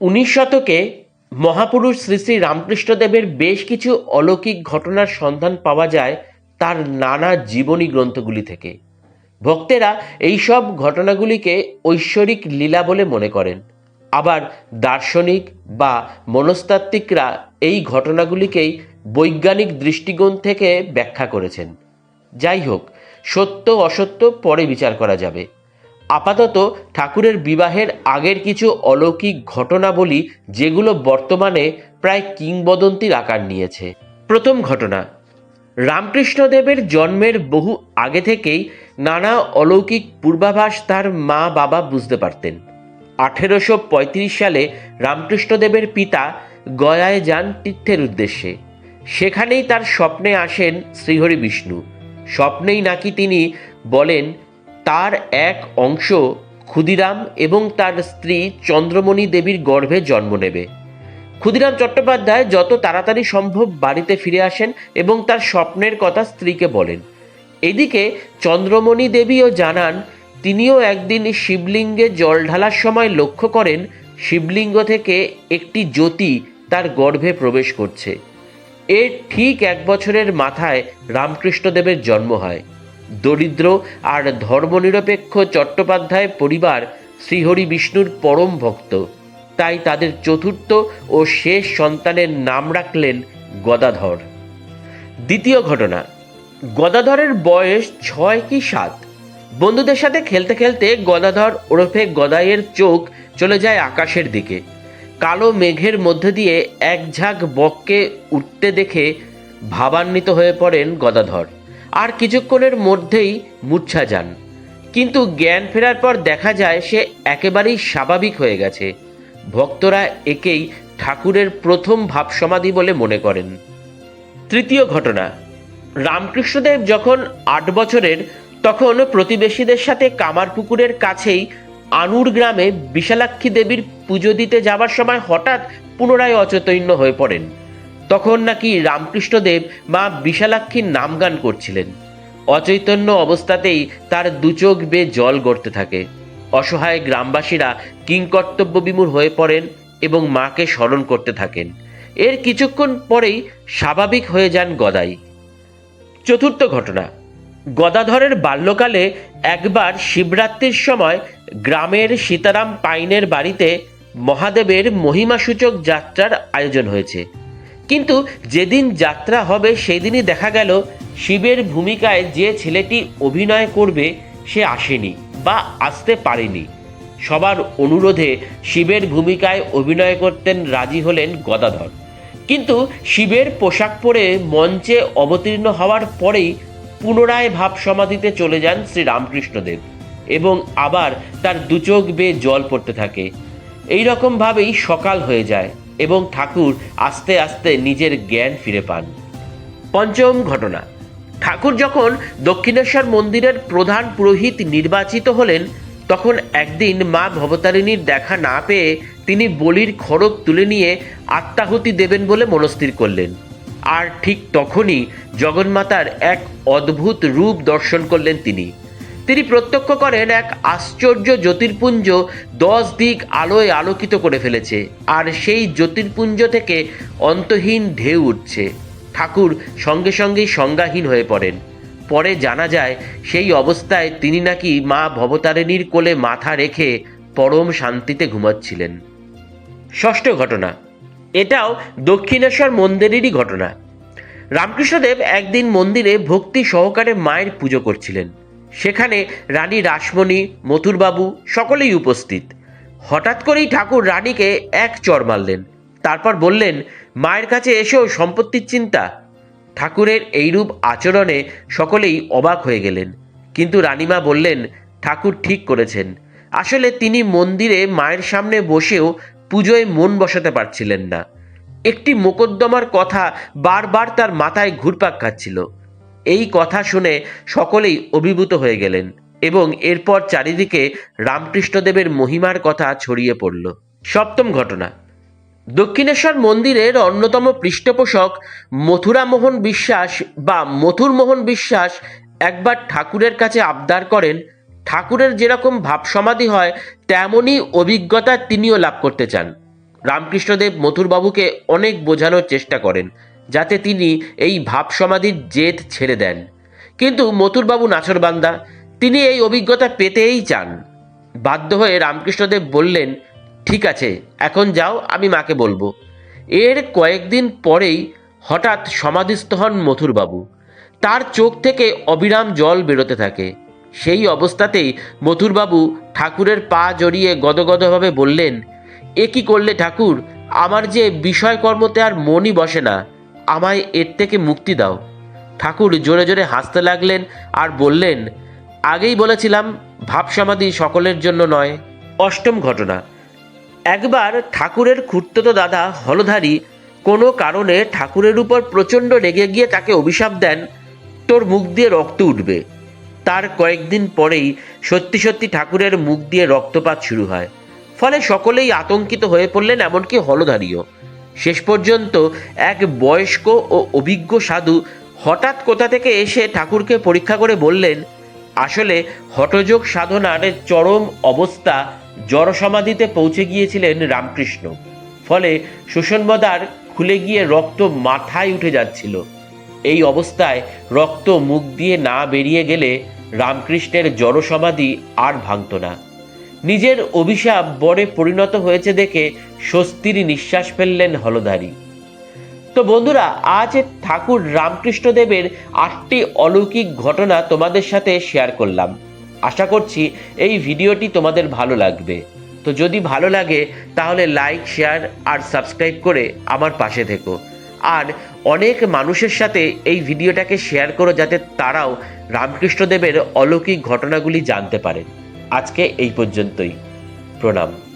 উনিশ শতকে মহাপুরুষ শ্রী শ্রী রামকৃষ্ণদেবের বেশ কিছু অলৌকিক ঘটনার সন্ধান পাওয়া যায় তার নানা জীবনী গ্রন্থগুলি থেকে। ভক্তেরা এইসব ঘটনাগুলিকে ঐশ্বরিক লীলা বলে মনে করেন। আবার দার্শনিক বা মনস্তাত্ত্বিকরা এই ঘটনাগুলিকেই বৈজ্ঞানিক দৃষ্টিকোণ থেকে ব্যাখ্যা করেছেন। যাই হোক, সত্য অসত্য পরে বিচার করা যাবে। আপাতত ঠাকুরের বিবাহের আগের কিছু অলৌকিক ঘটনা বলি যেগুলো বর্তমানে প্রায় কিংবদন্তির আকার নিয়েছে। প্রথম ঘটনা, রামকৃষ্ণদেবের জন্মের বহু আগে থেকেই নানা অলৌকিক পূর্বাভাস তার মা বাবা বুঝতে পারতেন। আঠেরোশো পঁয়ত্রিশ সালে রামকৃষ্ণদেবের পিতা গয়ায় যান তীর্থের উদ্দেশ্যে। সেখানেই তার স্বপ্নে আসেন শ্রীহরি বিষ্ণু স্বপ্নেই নাকি তিনি বলেন তার এক অংশ ক্ষুদিরাম এবং তার স্ত্রী চন্দ্রমণি দেবীর গর্ভে জন্ম নেবে। ক্ষুদিরাম চট্টোপাধ্যায় যত তাড়াতাড়ি সম্ভব বাড়িতে ফিরে আসেন এবং তার স্বপ্নের কথা স্ত্রীকে বলেন। এদিকে চন্দ্রমণি দেবীও জানান, তিনিও একদিন শিবলিঙ্গে জল ঢালার সময় লক্ষ্য করেন, শিবলিঙ্গ থেকে একটি জ্যোতি তার গর্ভে প্রবেশ করছে। এর ঠিক এক বছরের মাথায় রামকৃষ্ণদেবের জন্ম হয়। দরিদ্র আর ধর্মনিরপেক্ষ চট্টোপাধ্যায় পরিবার শ্রীহরি বিষ্ণুর পরম ভক্ত। তাই তাদের চতুর্থ ও শেষ সন্তানের নাম রাখলেন গদাধর। দ্বিতীয় ঘটনা, গদাধরের বয়স ছয় কি সাত। বন্ধুদের সাথে খেলতে খেলতে গদাধর ওরফে গদাইয়ের চোখ চলে যায় আকাশের দিকে। কালো মেঘের মধ্যে দিয়ে এক ঝাঁক বককে উঠতে দেখে ভাবান্বিত হয়ে পড়েন গদাধর। আর কিছুক্ষণের মধ্যেই মূর্ছা যান। কিন্তু জ্ঞান ফেরার পর দেখা যায় সে একেবারেই স্বাভাবিক হয়ে গেছে। ভক্তরা একেই ঠাকুরের প্রথম ভাব সমাধি বলে মনে করেন। তৃতীয় ঘটনা, রামকৃষ্ণদেব যখন আট বছরের, তখন প্রতিবেশীদের সাথে কামারপুকুরের কাছেই আনুর গ্রামে বিশালাক্ষী দেবীর পুজো দিতে যাবার সময় হঠাৎ পুনরায় অচৈতন্য হয়ে পড়েন। তখন নাকি রামকৃষ্ণদেব মা বিশালাক্ষীর নাম গান করছিলেন। অচৈতন্য অবস্থাতেই তার দুচোখ বেয়ে জল গড়তে থাকে। অসহায় গ্রামবাসীরা কিংকর্তব্য বিমূর হয়ে পড়েন এবং মাকে স্মরণ করতে থাকেন। এর কিছুক্ষণ পরেই স্বাভাবিক হয়ে যান গদাই। চতুর্থ ঘটনা, গদাধরের বাল্যকালে একবার শিবরাত্রির সময় গ্রামের সীতারাম পাইনের বাড়িতে মহাদেবের মহিমাসূচক যাত্রার আয়োজন হয়েছে। কিন্তু যেদিন যাত্রা হবে, সেদিনই দেখা গেল শিবের ভূমিকায় যে ছেলেটি অভিনয় করবে, সে আসেনি বা আসতে পারেনি। সবার অনুরোধে শিবের ভূমিকায় অভিনয় করতেন রাজি হলেন গদাধর। কিন্তু শিবের পোশাক পরে মঞ্চে অবতীর্ণ হওয়ার পরেই পুনরায় ভাব সমাধিতে চলে যান শ্রী রামকৃষ্ণদেব এবং আবার তার দুচোখ বেয়ে জল পড়তে থাকে। এই রকমভাবেই সকাল হয়ে যায়। এবং ঠাকুর আস্তে আস্তে নিজের জ্ঞান ফিরে পান। পঞ্চম ঘটনা। ঠাকুর যখন দক্ষিণেশ্বর মন্দিরের প্রধান পুরোহিত নির্বাচিত হলেন, তখন একদিন মা ভবতারিণীর দেখা না পেয়ে তিনি বলির খড়গ তুলে নিয়ে আত্মাহুতি দেবেন বলে মনস্থির করলেন। আর ঠিক তখনই জগন্মাতার এক অদ্ভুত রূপ দর্শন করলেন তিনি। তিনি প্রত্যক্ষ করেন এক আশ্চর্য জ্যোতির্পুঞ্জ দশ দিক আলোয় আলোকিত করে ফেলেছে, আর সেই জ্যোতির্পুঞ্জ থেকে অন্তহীন ঢেউ উঠছে। ঠাকুর সঙ্গে সঙ্গেই সংজ্ঞাহীন হয়ে পড়েন। পরে জানা যায়, সেই অবস্থায় তিনি নাকি মা ভবতারিণীর কোলে মাথা রেখে পরম শান্তিতে ঘুমাচ্ছিলেন। ষষ্ঠ ঘটনা, এটাও দক্ষিণেশ্বর মন্দিরেরই ঘটনা। রামকৃষ্ণদেব একদিন মন্দিরে ভক্তি সহকারে মায়ের পুজো করছিলেন। সেখানে রানী রাসমণি, মথুরবাবু সকলেই উপস্থিত। হঠাৎ করেই ঠাকুর রানীকে এক চর মারলেন। তারপর বললেন, মায়ের কাছে এসেও সম্পত্তির চিন্তা। ঠাকুরের এইরূপ আচরণে সকলেই অবাক হয়ে গেলেন। কিন্তু রানীমা বললেন, ঠাকুর ঠিক করেছেন। আসলে তিনি মন্দিরে মায়ের সামনে বসেও পুজোয় মন বসাতে পারছিলেন না। একটি মোকদ্দমার কথা বারবার তার মাথায় ঘুরপাক খাচ্ছিল। এই কথা শুনে সকলেই অভিভূত হয়ে গেলেন এবং এরপর চারিদিকে রামকৃষ্ণদেবের মহিমার কথা ছড়িয়ে পড়ল। সপ্তম ঘটনা। দক্ষিণেশ্বর মন্দিরের অন্যতম পৃষ্ঠপোষক মথুরামোহন বিশ্বাস বা মথুরমোহন বিশ্বাস একবার ঠাকুরের কাছে আবদার করেন, ঠাকুরের যেরকম ভাব সমাধি হয়, তেমনই অভিজ্ঞতা তিনিও লাভ করতে চান। রামকৃষ্ণদেব মথুরবাবুকে অনেক বোঝানোর চেষ্টা করেন। যাতে তিনি এই ভাব সমাধির জেদ ছেড়ে দেন। কিন্তু মথুরবাবু নাছরবান্দা, তিনি এই অভিজ্ঞতা পেতেই চান। বাধ্য হয়ে রামকৃষ্ণদেব বললেন, ঠিক আছে, এখন যাও, আমি মাকে বলব। এর কয়েকদিন পরেই হঠাৎ সমাধিস্থ হন মথুরবাবু। তার চোখ থেকে অবিরাম জল বেরোতে থাকে। সেই অবস্থাতেই মথুরবাবু ঠাকুরের পা জড়িয়ে গদগদভাবে বললেন, এ কি করলে ঠাকুর? আমার যে বিষয়কর্মতে আর মনই বসে না। আমায় এর থেকে মুক্তি দাও। ঠাকুর জোরে জোরে হাসতে লাগলেন আর বললেন, আগেই বলেছিলাম ভাব সমাধি সকলের জন্য নয়, অষ্টম ঘটনা। একবার ঠাকুরের খুঁড়তো দাদা হলধারী কোনো কারণে ঠাকুরের উপর প্রচণ্ড রেগে গিয়ে তাকে অভিশাপ দেন, তোর মুখ দিয়ে রক্ত উঠবে। তার কয়েকদিন পরেই সত্যি সত্যি ঠাকুরের মুখ দিয়ে রক্তপাত শুরু হয়। ফলে সকলেই আতঙ্কিত হয়ে পড়লেন, এমনকি হলধারীও। শেষ পর্যন্ত এক বয়স্ক ও অভিজ্ঞ সাধু হঠাৎ কোথা থেকে এসে ঠাকুরকে পরীক্ষা করে বললেন, আসলে হঠযোগ সাধনার চরম অবস্থা জড়সমাধিতে পৌঁছে গিয়েছিলেন রামকৃষ্ণ। ফলে শোষণবদার খুলে গিয়ে রক্ত মাথায় উঠে যাচ্ছিল। এই অবস্থায় রক্ত মুখ দিয়ে না বেরিয়ে গেলে রামকৃষ্ণের জড়সমাধি আর ভাঙত না। নিজের অভিশাপ বরে পরিণত হয়েছে দেখে স্বস্তির নিঃশ্বাস ফেললেন হলধারী তো বন্ধুরা, আজ ঠাকুর রামকৃষ্ণদেবের আটটি অলৌকিক ঘটনা তোমাদের সাথে শেয়ার করলাম। আশা করছি এই ভিডিওটি তোমাদের ভালো লাগবে। তো যদি ভালো লাগে, তাহলে লাইক শেয়ার আর সাবস্ক্রাইব করে আমার পাশে থেকো। আর অনেক মানুষের সাথে এই ভিডিওটাকে শেয়ার করো যাতে তারাও রামকৃষ্ণদেবের অলৌকিক ঘটনাগুলি জানতে পারে আজকে এই পর্যন্তই। প্রণাম।